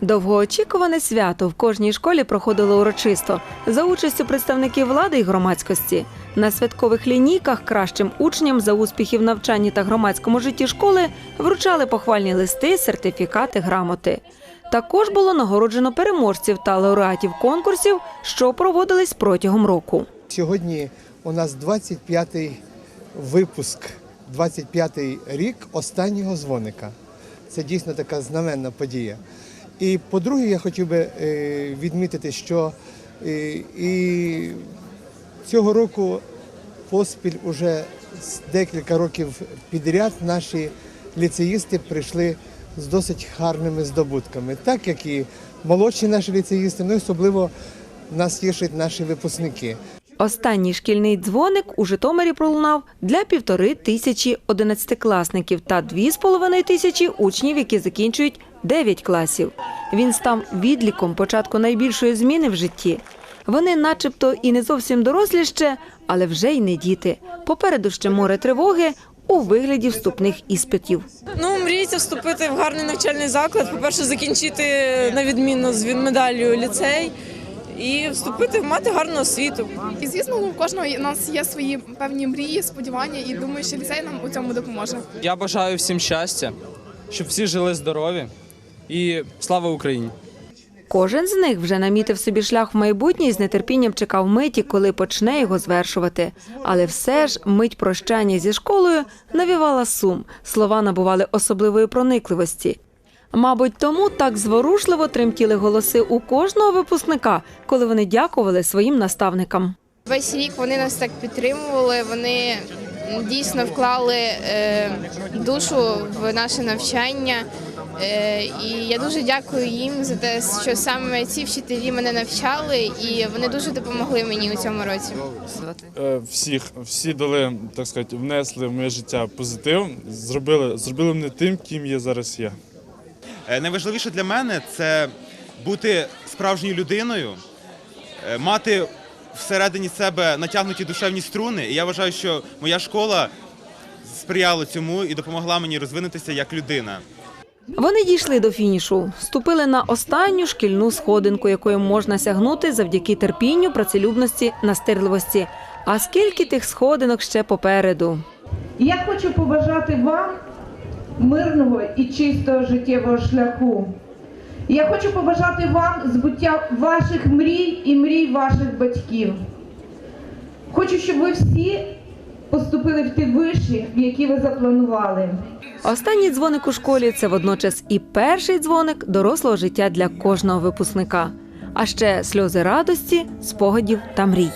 Довгоочікуване свято в кожній школі проходило урочисто за участю представників влади і громадськості. На святкових лінійках кращим учням за успіхи в навчанні та громадському житті школи вручали похвальні листи, сертифікати, грамоти. Також було нагороджено переможців та лауреатів конкурсів, що проводились протягом року. Сьогодні у нас 25-й випуск, 25-й рік останнього дзвоника. Це дійсно така знаменна подія. І по-друге, я хотів би е, відмітити, що е, і цього року поспіль уже з декілька років підряд наші ліцеїсти прийшли з досить гарними здобутками, так як і молодші наші ліцеїсти, ну і особливо нас тішать наші випускники. Останній шкільний дзвоник у Житомирі пролунав для півтори тисячі одинадцятикласників та дві з половиною тисячі учнів, які закінчують 9 класів. Він став відліком початку найбільшої зміни в житті. Вони, начебто, і не зовсім дорослі ще, але вже й не діти. Попереду ще море тривоги у вигляді вступних іспитів. Ну, мріється вступити в гарний навчальний заклад. По-перше, закінчити на відмінно з медаллю ліцей і вступити, мати гарну освіту. І звісно, у кожного у нас є свої певні мрії, сподівання, і думаю, що ліцей нам у цьому допоможе. Я бажаю всім щастя, щоб всі жили здорові і слава Україні! Кожен з них вже намітив собі шлях в майбутнє і з нетерпінням чекав миті, коли почне його звершувати. Але все ж мить прощання зі школою навівала сум. Слова набували особливої проникливості. Мабуть, тому так зворушливо тремтіли голоси у кожного випускника, коли вони дякували своїм наставникам. Весь рік вони нас так підтримували. Вони дійсно вклали е, душу в наше навчання. Е, і я дуже дякую їм за те, що саме ці вчителі мене навчали, і вони дуже допомогли мені у цьому році. Е, всіх, всі дали, так сказати, внесли в моє життя позитив, зробили, зробили мене тим, ким я зараз є. Е, Найважливіше для мене це бути справжньою людиною, е, мати всередині себе натягнуті душевні струни. І я вважаю, що моя школа сприяла цьому і допомогла мені розвинутися як людина. Вони дійшли до фінішу, ступили на останню шкільну сходинку, якою можна сягнути завдяки терпінню, працелюбності, настирливості. А скільки тих сходинок ще попереду? Я хочу побажати вам мирного і чистого життєвого шляху. Я хочу побажати вам збуття ваших мрій і мрій ваших батьків. Хочу, щоб ви всі поступили в ті виші, в які ви запланували. Останній дзвоник у школі це водночас і перший дзвоник дорослого життя для кожного випускника. А ще сльози радості, спогадів та мрій.